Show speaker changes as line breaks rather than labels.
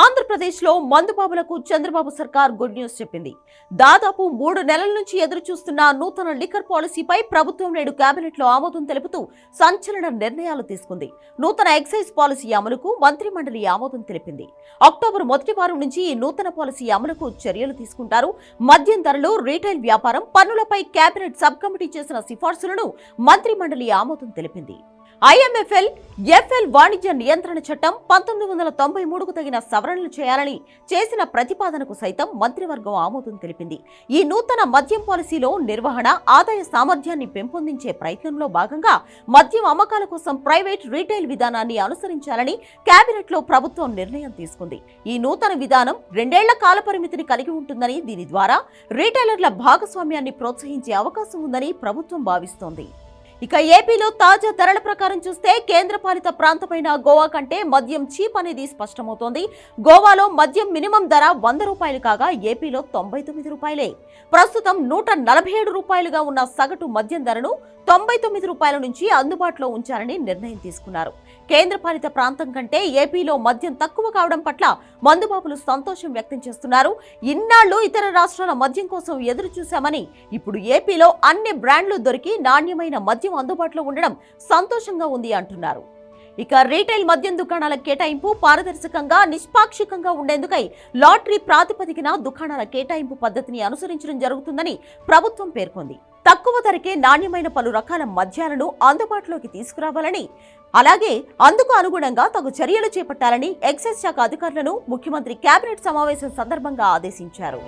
ఆంధ్రప్రదేశ్లో మందుబాబులకు చంద్రబాబు సర్కార్ good news చెప్పింది. దాదాపు మూడు నెలల నుంచి ఎదురు చూస్తున్న నూతన లిక్కర్ పాలసీపై ప్రభుత్వం నేడు కేబినెట్లో ఆమోదం తెలుపుతూ సంచలన నిర్ణయాలు తీసుకుంది. నూతన ఎక్సైజ్ పాలసీ అమలుకు మంత్రి మండలి ఆమోదం తెలిపింది. అక్టోబర్ మొదటి వారం నుంచి ఈ నూతన పాలసీ అమలుకు చర్యలు తీసుకుంటారు. మద్యం ధరలు రీటైల్ వ్యాపారం పన్నులపై కేబినెట్ సబ్ కమిటీ చేసిన సిఫార్సులను మంత్రి మండలి ఆమోదం తెలిపింది. ఐఎంఎఫ్ఎల్ ఎఫ్ఎల్ వాణిజ్య నియంత్రణ చట్టం పంతొమ్మిది వందల తొంభై మూడుకు తగిన సవరణలు చేయాలని చేసిన ప్రతిపాదనకు సైతం మంత్రివర్గం ఆమోదం తెలిపింది. ఈ నూతన మద్యం పాలసీలో నిర్వహణ ఆదాయ సామర్థ్యాన్ని పెంపొందించే ప్రయత్నంలో భాగంగా మద్యం అమ్మకాల కోసం ప్రైవేట్ రీటైల్ విధానాన్ని అనుసరించాలని కేబినెట్లో ప్రభుత్వం నిర్ణయం తీసుకుంది. ఈ నూతన విధానం రెండేళ్ళ కాలపరిమితిని కలిగి ఉంటుందని దీని ద్వారా రీటైలర్ల భాగస్వామ్యాన్ని ప్రోత్సహించే అవకాశం ఉందని ప్రభుత్వం భావిస్తోంది. ఇక ఏపీలో తాజా ధరల ప్రకారం చూస్తే కేంద్రపాలిత ప్రాంతమైన గోవా కంటే మద్యం చీప్ అనేది స్పష్టమవుతోంది. గోవాలో మద్యం మినిమం ధర వంద రూపాయలు కాగా ఏపీలో తొంభై తొమ్మిది రూపాయలే. ప్రస్తుతం నూట నలభై ఏడు రూపాయలుగా ఉన్న సగటు మద్యం ధరను తొంభై తొమ్మిది రూపాయల నుంచి అందుబాటులో ఉంచాలని నిర్ణయం తీసుకున్నారు. కేంద్రపాలిత ప్రాంతం కంటే ఏపీలో మద్యం తక్కువ కావడం పట్ల మందుబాబులు సంతోషం వ్యక్తం చేస్తున్నారు. ఇన్నాళ్ళు ఇతర రాష్ట్రాల మద్యం కోసం ఎదురు చూశామని ఇప్పుడు ఏపీలో అన్ని బ్రాండ్లు దొరికి నాణ్యమైన మద్యం మద్యం అందుబాటులో ఉండడం సంతోషంగా ఉంది అంటున్నారు. ఇక రీటైల్ మద్యం దుకాణాల కేటాయింపు పారదర్శకంగా నిష్పాక్షికంగా ఉండేందుకై లాటరీ ప్రాతిపదికన దుకాణాల కేటాయింపు పద్ధతిని అనుసరించడం జరుగుతుందని ప్రభుత్వం పేర్కొంది. తక్కువ ధరకే నాణ్యమైన పలు రకాల మద్యాలను అందుబాటులోకి తీసుకురావాలని అలాగే అందుకు అనుగుణంగా తగు చర్యలు చేపట్టాలని ఎక్సైజ్ శాఖ అధికారులను ముఖ్యమంత్రి కేబినెట్ సమావేశం సందర్భంగా ఆదేశించారు.